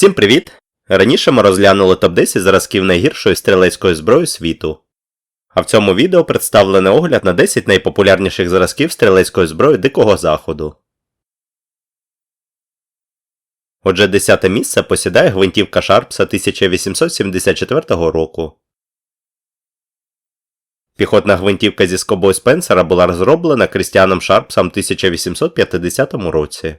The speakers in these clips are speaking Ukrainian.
Всім привіт! Раніше ми розглянули топ-10 зразків найгіршої стрілецької зброї світу. А в цьому відео представлений огляд на 10 найпопулярніших зразків стрілецької зброї Дикого Заходу. Отже, 10 місце посідає гвинтівка Шарпса 1874 року. Піхотна гвинтівка зі скобою Спенсера була розроблена Крістіаном Шарпсом в 1850 році.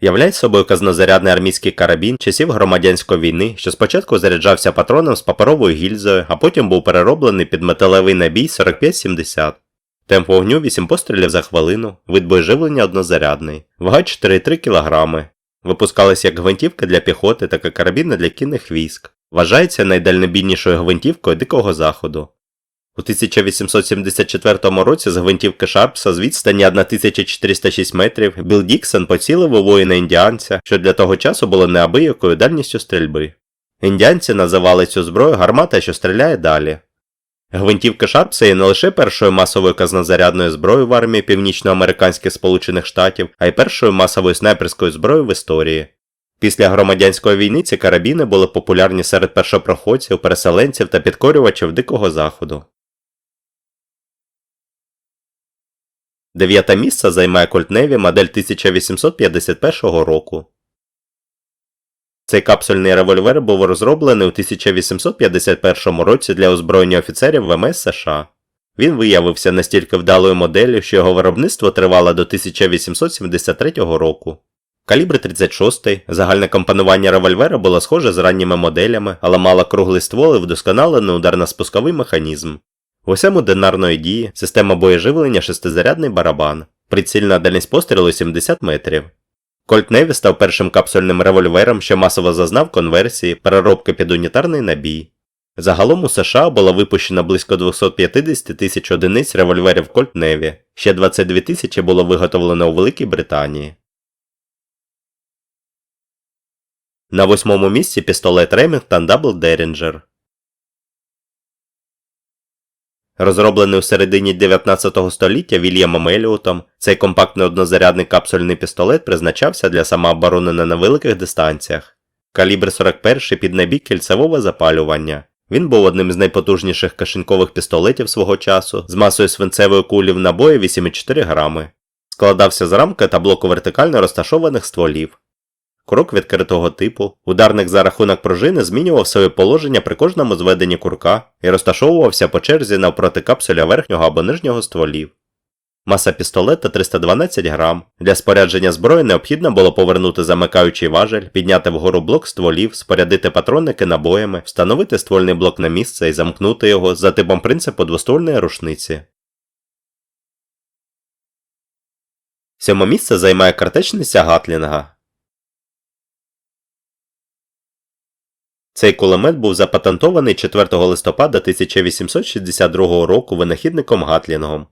Являє собою казнозарядний армійський карабін часів громадянської війни, що спочатку заряджався патроном з паперовою гільзою, а потім був перероблений під металевий набій 45-70. Темп вогню 8 пострілів за хвилину, вид боєживлення однозарядний, вага 4,3 кг. Випускались як гвинтівка для піхоти, так і карабіни для кінних військ. Вважається найдальнобійнішою гвинтівкою Дикого Заходу. У 1874 році з гвинтівки Шарпса з відстані 1406 метрів Білл Діксон поцілив у воїна індіанця, що для того часу було неабиякою дальністю стрільби. Індіанці називали цю зброю гармата, що стріляє далі. Гвинтівка Шарпса є не лише першою масовою казнозарядною зброєю в армії північноамериканських Сполучених Штатів, а й першою масовою снайперською зброєю в історії. Після громадянської війни ці карабіни були популярні серед першопроходців, переселенців та підкорювачів Дикого Заходу. Дев'яте місце займає Navy модель 1851 року. Цей капсульний револьвер був розроблений у 1851 році для озброєння офіцерів ВМС США. Він виявився настільки вдалою моделлю, що його виробництво тривало до 1873 року. Калібр 36, загальне компонування револьвера було схоже з ранніми моделями, але мало круглий ствол і вдосконалений ударно-спусковий механізм. В усьому динарної дії система боєживлення шестизарядний барабан, прицільна дальність пострілу 70 метрів. Кольт Неві став першим капсульним револьвером, що масово зазнав конверсії, переробки під унітарний набій. Загалом у США було випущено близько 250 тисяч одиниць револьверів Кольт Неві, ще 22 тисячі було виготовлено у Великій Британії. На восьмому місці пістолет Remington Double Derringer. Розроблений у середині 19 століття Вільямом Еліотом, цей компактний однозарядний капсульний пістолет призначався для самооборони на невеликих дистанціях. Калібр 41 під набій кільцевого запалювання. Він був одним з найпотужніших кишенькових пістолетів свого часу з масою свинцевої кулі в набої 8,4 грами. Складався з рамки та блоку вертикально розташованих стволів. Курок відкритого типу, ударник за рахунок пружини змінював своє положення при кожному зведенні курка і розташовувався по черзі навпроти капсуля верхнього або нижнього стволів. Маса пістолета 312 грам. Для спорядження зброї необхідно було повернути замикаючий важель, підняти вгору блок стволів, спорядити патронники набоями, встановити ствольний блок на місце і замкнути його за типом принципу двоствольної рушниці. Сьоме місце займає картечниця Гатлінга. Цей кулемет був запатентований 4 листопада 1862 року винахідником Гатлінгом.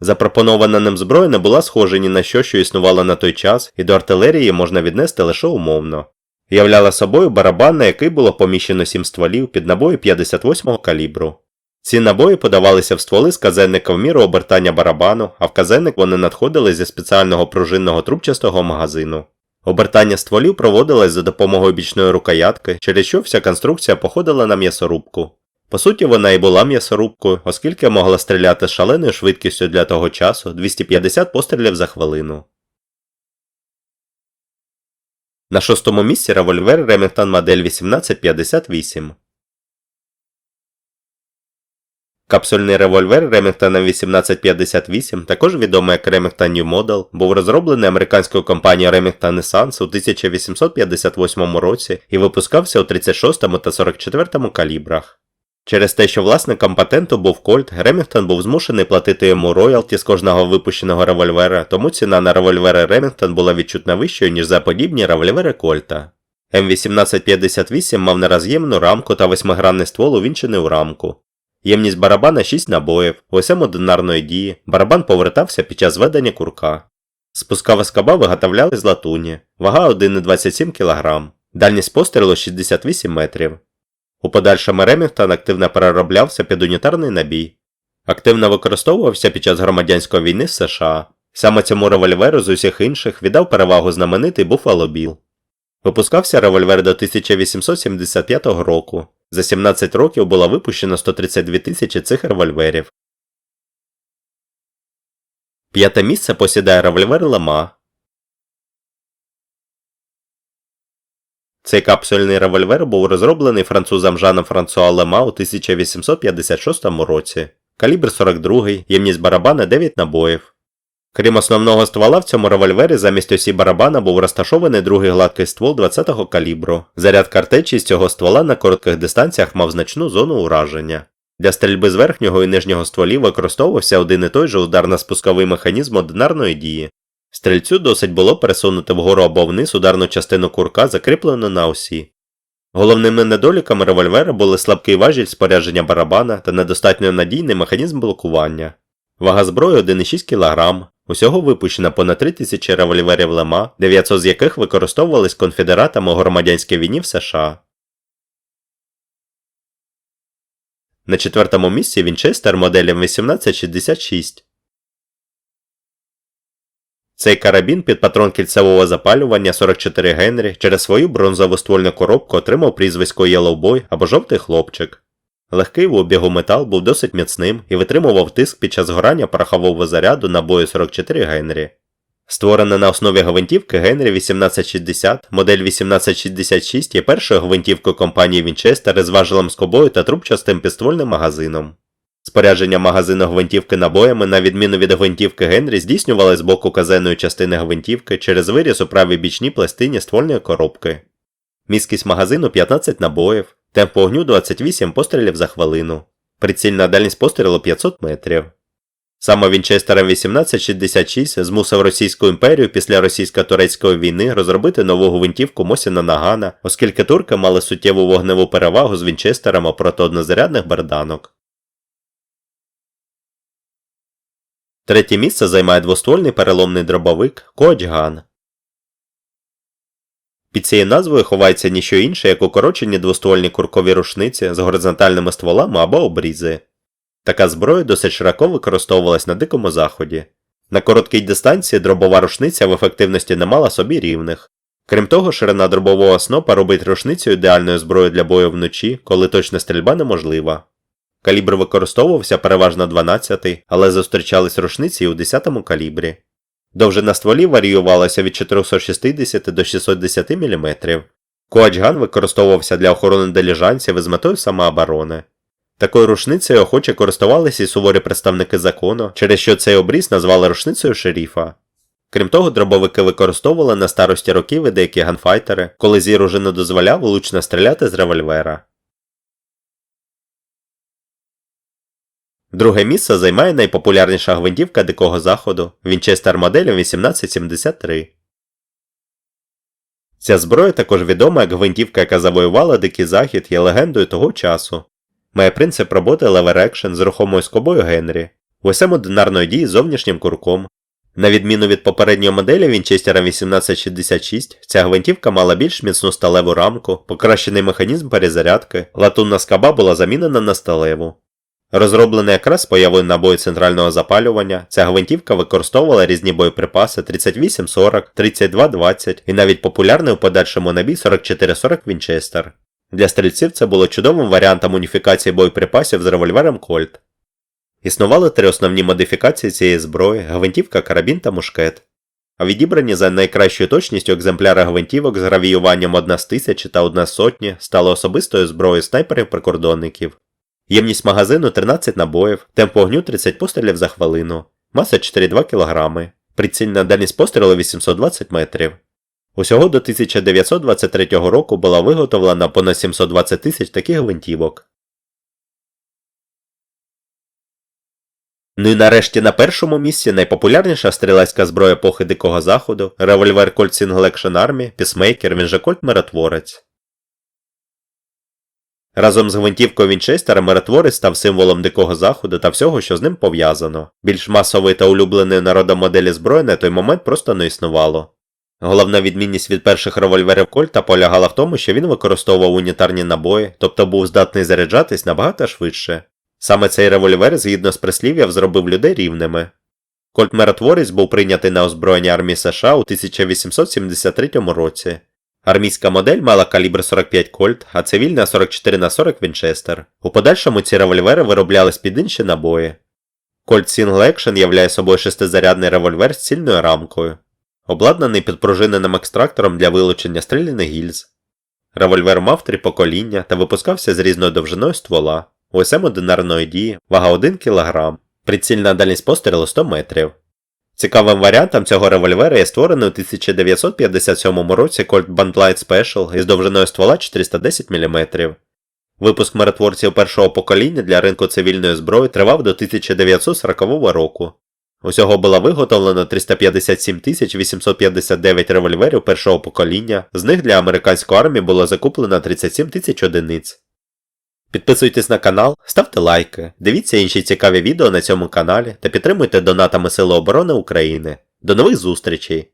Запропонована ним зброя не була схожа ні на що, що існувало на той час, і до артилерії можна віднести лише умовно. Являла собою барабан, на який було поміщено 7 стволів під набої 58-го калібру. Ці набої подавалися в стволи з казенника в міру обертання барабану, а в казенник вони надходили зі спеціального пружинного трубчастого магазину. Обертання стволів проводилось за допомогою бічної рукоятки, через що вся конструкція походила на м'ясорубку. По суті, вона і була м'ясорубкою, оскільки могла стріляти шаленою швидкістю для того часу 250 пострілів за хвилину. На шостому місці револьвер Remington модель 1858. Капсульний револьвер Remington 1858, також відомий як Remington New Model, був розроблений американською компанією Remington Sons у 1858 році і випускався у 36 та 44 калібрах. Через те, що власником патенту був Кольт, Remington був змушений платити йому роялті з кожного випущеного револьвера, тому ціна на револьвери Remington була відчутно вищою, ніж за подібні револьвери Кольта. М1858 мав нероз'ємну рамку та восьмигранний ствол увінчений у рамку. Ємність барабана 6 набоїв, у усьому динарної дії, барабан повертався під час зведення курка. Спускова скоба виготовляли з латуні, вага 1,27 кг, дальність пострілу 68 метрів. У подальшому Ремінгтон активно перероблявся під унітарний набій. Активно використовувався під час громадянської війни в США. Саме цьому револьверу з усіх інших віддав перевагу знаменитий Буффало Білл. Випускався револьвер до 1875 року. За 17 років було випущено 132 тисячі цих револьверів. П'яте місце посідає револьвер Лема. Цей капсульний револьвер був розроблений французом Жаном Франсуа Лема у 1856 році. Калібр 42, ємність барабана 9 набоїв. Крім основного ствола, в цьому револьвері замість осі барабана був розташований другий гладкий ствол 20-го калібру. Заряд картечі з цього ствола на коротких дистанціях мав значну зону ураження. Для стрільби з верхнього і нижнього стволів використовувався один і той же ударно-спусковий механізм одинарної дії. Стрільцю досить було пересунути вгору або вниз ударну частину курка, закріплену на осі. Головними недоліками револьвера були слабкий важіль спорядження барабана та недостатньо надійний механізм блокування. Вага зброї 1,6 кг. Усього випущено понад 3000 револьверів Лема, 900 з яких використовувались конфедератами у громадянській війні в США. На четвертому місці Вінчестер моделі 1866. Цей карабін під патрон кільцевого запалювання 44 Генрі через свою бронзову ствольну коробку отримав прізвисько Yellowboy або жовтий хлопчик. Легкий в обігу метал був досить міцним і витримував тиск під час згорання порохового заряду набою 44 Генрі. Створене на основі гвинтівки Генрі 1860, модель 1866 є першою гвинтівкою компанії Вінчестер із важелем скобою та трубчастим підствольним магазином. Спорядження магазину гвинтівки набоями, на відміну від гвинтівки Генрі, здійснювалось з боку казенної частини гвинтівки через виріз у правій бічній пластині ствольної коробки. Міськість магазину 15 набоїв, темп вогню 28 пострілів за хвилину. Прицільна дальність пострілу 500 метрів. Саме Вінчестером 1866 змусив Російську імперію після російсько-турецької війни розробити нову гвинтівку Мосіна Нагана, оскільки турки мали суттєву вогневу перевагу з Вінчестерами проти однозарядних берданок. Третє місце займає двоствольний переломний дробовик Коачган. Під цією назвою ховається ніщо інше, як укорочені двоствольні куркові рушниці з горизонтальними стволами або обрізи. Така зброя досить широко використовувалась на Дикому Заході. На короткій дистанції дробова рушниця в ефективності не мала собі рівних. Крім того, ширина дробового снопа робить рушницю ідеальною зброєю для бою вночі, коли точна стрільба неможлива. Калібр використовувався переважно 12, але зустрічались рушниці і у 10 калібрі. Довжина стволів варіювалася від 460 до 610 мм. Коачган використовувався для охорони деліжанців із метою самооборони. Такою рушницею охоче користувалися і суворі представники закону, через що цей обріз назвали рушницею шеріфа. Крім того, дробовики використовували на старості років і деякі ганфайтери, коли зір уже не дозволяв влучно стріляти з револьвера. Друге місце займає найпопулярніша гвинтівка Дикого Заходу Вінчестер моделі 1873. Ця зброя також відома як гвинтівка, яка завоювала Дикий Захід є легендою того часу. Має принцип роботи lever action з рухомою скобою Генрі, в усьому динарної дії зовнішнім курком. На відміну від попередньої моделі Вінчестера 1866, ця гвинтівка мала більш міцну сталеву рамку, покращений механізм перезарядки, латунна скаба була замінена на сталеву. Розроблена якраз появою набою центрального запалювання, ця гвинтівка використовувала різні боєприпаси 3840, 3220 і навіть популярний у подальшому набій 4440 Вінчестер. Для стрільців це було чудовим варіантом уніфікації боєприпасів з револьвером Кольт. Існували три основні модифікації цієї зброї гвинтівка, карабін та мушкет. А відібрані за найкращою точністю екземпляри гвинтівок з гравіюванням 1 з тисячі та 1 з сотні стали особистою зброєю снайперів-прикордонників. Ємність магазину 13 набоїв, темп вогню 30 пострілів за хвилину, маса 4,2 кг, прицільна дальність пострілу 820 метрів. Усього до 1923 року була виготовлена понад 720 тисяч таких гвинтівок. Ну і нарешті на першому місці найпопулярніша стрілецька зброя епохи Дикого Заходу револьвер Colt Single Army, Пісмейкер, він же Colt Миротворець. Разом з гвинтівкою Вінчестера миротворець став символом Дикого Заходу та всього, що з ним пов'язано. Більш масової та улюбленої народом моделі зброї на той момент просто не існувало. Головна відмінність від перших револьверів Кольта полягала в тому, що він використовував унітарні набої, тобто був здатний заряджатись набагато швидше. Саме цей револьвер, згідно з прислів'ям, зробив людей рівними. Кольт Миротворець був прийнятий на озброєння армії США у 1873 році. Армійська модель мала калібр 45 Кольт, а цивільна 44 на 40 Вінчестер. У подальшому ці револьвери вироблялись під інші набої. Colt Single Action являє собою шестизарядний револьвер з цільною рамкою, обладнаний підпружиненим екстрактором для вилучення стріляних гільз. Револьвер мав три покоління та випускався з різною довжиною ствола, УСМ одинарної дії, вага 1 кг, прицільна дальність пострілу 100 метрів. Цікавим варіантом цього револьвера є створений у 1957 році Colt Bandlight Special із довжиною ствола 410 мм. Випуск миротворців першого покоління для ринку цивільної зброї тривав до 1940 року. Усього було виготовлено 357 859 револьверів першого покоління, з них для американської армії було закуплено 37 тисяч одиниць. Підписуйтесь на канал, ставте лайки, дивіться інші цікаві відео на цьому каналі та підтримуйте донатами Сили оборони України. До нових зустрічей!